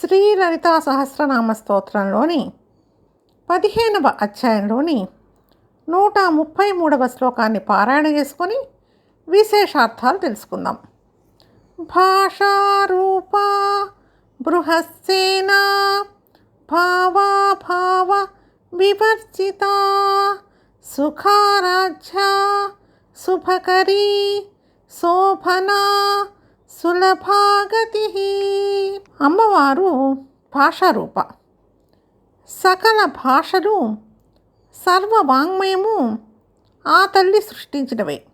శ్రీ లలితా సహస్రనామ స్తోత్రంలోని పదిహేనవ అధ్యాయంలోని నూట ముప్పై మూడవ శ్లోకాన్ని పారాయణ చేసుకొని విశేషార్థాలు తెలుసుకుందాం. భాషారూపా బృహస్సేనా భావాభావ వివర్జిత సుఖారాధ్య శుభకరీ శోభనా సులభాగతి. అమ్మవారు భాషారూప. సకల భాషలు సర్వవాంగ్మయము ఆ తల్లి సృష్టించినవే.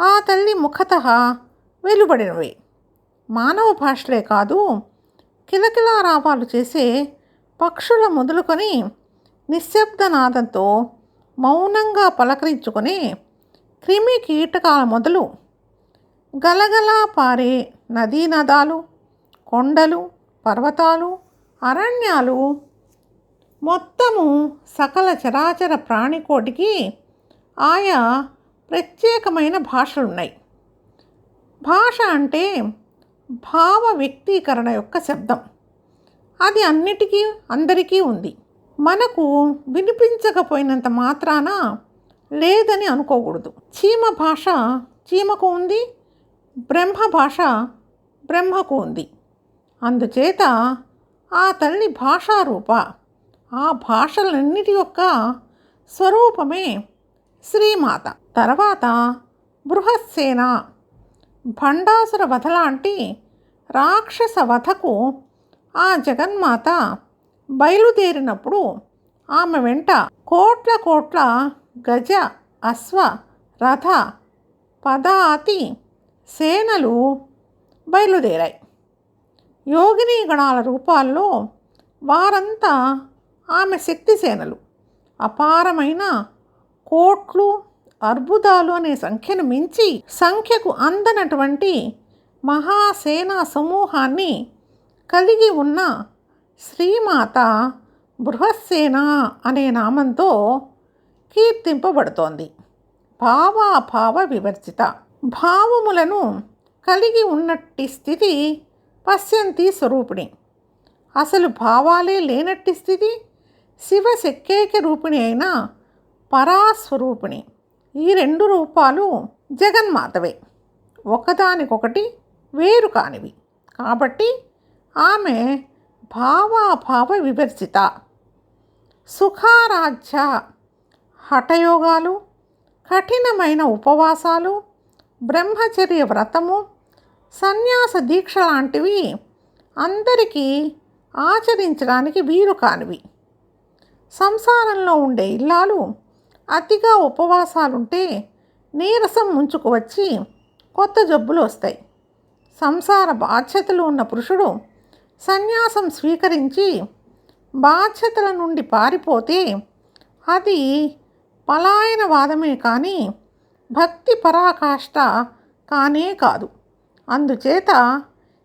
ఆ తల్లి ముఖత వెలువడినవే. మానవ భాషలే కాదు కిలకిలారాపాలు చేసే పక్షుల మొదలుకొని నిశ్శబ్దనాదంతో మౌనంగా పలకరించుకొని క్రిమి కీటకాల మొదలు గలగలా పారే నదీ నదాలు కొండలు పర్వతాలు అరణ్యాలు మొత్తము సకల చరాచర ప్రాణికోటికి ఆయా ప్రత్యేకమైన భాషలున్నాయి. భాష అంటే భావ వ్యక్తీకరణ యొక్క శబ్దం. అది అన్నిటికీ అందరికీ ఉంది. మనకు వినిపించకపోయినంత మాత్రాన లేదని అనుకోకూడదు. చీమ భాష చీమకు ఉంది బ్రహ్మ భాష బ్రహ్మకు ఉంది. అందుచేత ఆ తల్లి భాషారూప. ఆ భాషలన్నిటి యొక్క స్వరూపమే శ్రీమాత. తర్వాత బృహస్సేన. భండాసుర వధ లాంటి రాక్షస వధకు ఆ జగన్మాత బయలుదేరినప్పుడు ఆమె వెంట కోట్ల కోట్ల గజ అశ్వ రథ పదాతి సేనలు బయలుదేరాయి. యోగిని గణాల రూపాల్లో వారంతా ఆమె శక్తి సేనలు. అపారమైన కోట్లు అర్బుదాలు అనే సంఖ్యను మించి సంఖ్యకు అందనటువంటి మహాసేనా సమూహాన్ని కలిగి ఉన్న శ్రీమాత బృహస్సేన అనే నామంతో కీర్తింపబడుతోంది. భావాభావ వివర్జిత. భావములను కలిగి ఉన్నట్టి స్థితి పశ్యంతి స్వరూపిణి. అసలు భావాలే లేనట్టి స్థితి శివ శక్కేక రూపిణి అయిన పరాస్వరూపిణి. ఈ రెండు రూపాలు జగన్మాతవే. ఒకదానికొకటి వేరు కానివి. కాబట్టి ఆమె భావాభావ వివర్జిత సుఖారాధ్య హఠయోగాలు కఠినమైన ఉపవాసాలు బ్రహ్మచర్య వ్రతము సన్యాస దీక్ష లాంటివి అందరికీ ఆచరించడానికి వీలు కానివి. సంసారంలో ఉండే ఇల్లాలు అతిగా ఉపవాసాలుంటే నీరసం ముంచుకు వచ్చి కొత్త జబ్బులు వస్తాయి. సంసార బాధ్యతలు ఉన్న పురుషుడు సన్యాసం స్వీకరించి బాధ్యతల నుండి పారిపోతే అది పలాయనవాదమే కానీ భక్తి పరాకాష్ట కానే కాదు. అందుచేత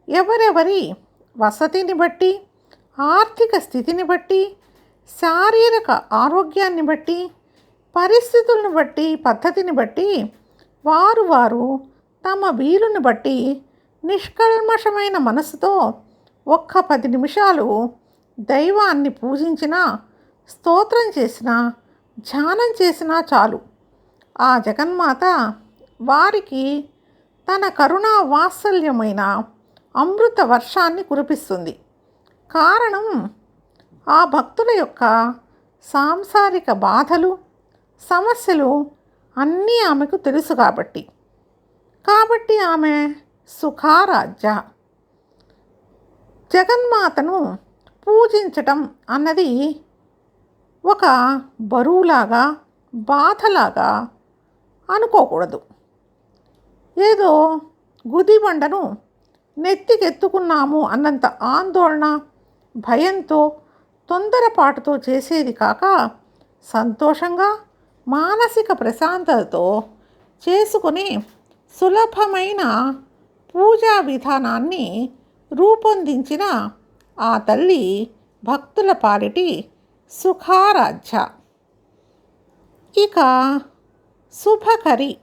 ఎవరెవరి వసతిని బట్టి ఆర్థిక స్థితిని బట్టి శారీరక ఆరోగ్యాన్ని బట్టి పరిస్థితులను బట్టి పద్ధతిని బట్టి వారు వారు తమ వీలుని బట్టి నిష్కల్మషమైన మనసుతో ఒక్క పది నిమిషాలు దైవాన్ని పూజించిన స్తోత్రం చేసినా ధ్యానం చేసినా చాలు. ఆ జగన్మాత వారికి తన కరుణా వాత్సల్యమైన అమృత వర్షాన్ని కురిపిస్తుంది. కారణం ఆ భక్తుల యొక్క సాంసారిక బాధలు సమస్యలు అన్నీ ఆమెకు తెలుసు కాబట్టి. కాబట్టి ఆమె సుఖారాజ్య జగన్మాతను పూజించటం అన్నది ఒక బరువులాగా బాధలాగా అనుకోకూడదు. ఏదో గుదిబండను నెత్తికెత్తుకున్నాము అన్నంత ఆందోళన భయంతో తొందరపాటుతో చేసేది కాక సంతోషంగా మానసిక ప్రశాంతతతో చేసుకునే సులభమైన పూజా విధానాన్ని రూపొందించిన ఆ తల్లి భక్తుల పాలిటి సుఖారాధ్య. ఇక శుభకరి.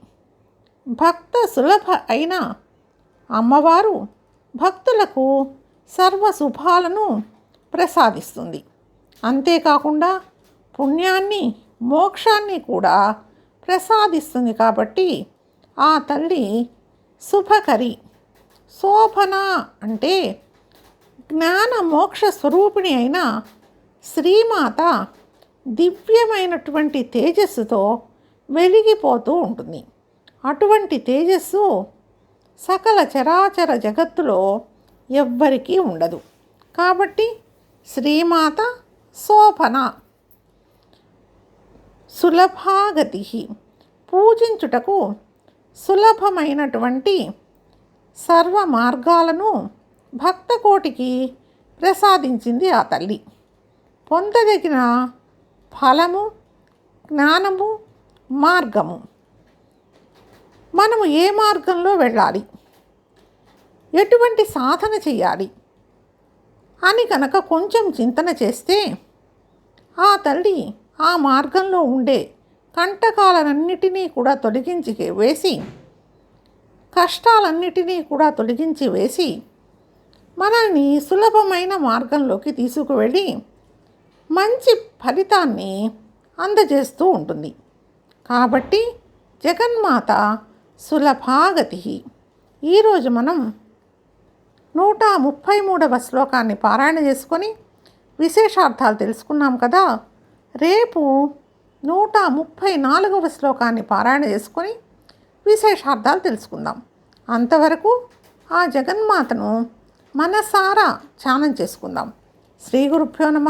భక్త సులభ అయిన అమ్మవారు భక్తులకు సర్వ శుభాలను ప్రసాదిస్తుంది. అంతేకాకుండా పుణ్యాన్ని మోక్షాన్ని కూడా ప్రసాదిస్తుంది కాబట్టి ఆ తల్లి శుభకరి. శోభన అంటే జ్ఞాన మోక్ష స్వరూపిణి అయిన శ్రీమాత దివ్యమైనటువంటి తేజస్సుతో వెలిగిపోతూ ఉంటుంది. అటువంటి తేజస్సు సకల చరాచర జగత్తులో ఎవ్వరికీ ఉండదు. కాబట్టి శ్రీమాత శోభన. సులభాగతి పూజించుటకు సులభమైనటువంటి సర్వ మార్గాలను భక్తకోటికి ప్రసాదించింది ఆ తల్లి. పొందదగిన ఫలము జ్ఞానము మార్గము. మనము ఏ మార్గంలో వెళ్ళాలి? ఎటువంటి సాధన చేయాలి? అని కనుక కొంచెం చింతన చేస్తే ఆ తల్లి ఆ మార్గంలో ఉండే కంటకాలన్నిటినీ కూడా తొలగించి వేసి కష్టాలన్నిటినీ కూడా తొలగించి వేసి మనల్ని సులభమైన మార్గంలోకి తీసుకువెళ్ళి మంచి ఫలితాన్ని అందజేస్తూ ఉంటుంది. కాబట్టి జగన్మాత సులభాగతి ఈరోజు మనం నూట ముప్పై మూడవ శ్లోకాన్ని పారాయణ చేసుకొని విశేషార్థాలు తెలుసుకున్నాం కదా. రేపు నూట ముప్పై నాలుగవ శ్లోకాన్ని పారాయణ చేసుకొని విశేషార్థాలు తెలుసుకుందాం. అంతవరకు ఆ జగన్మాతను మనసారా ధ్యానం చేసుకుందాం. శ్రీ గురుభ్యో నమ.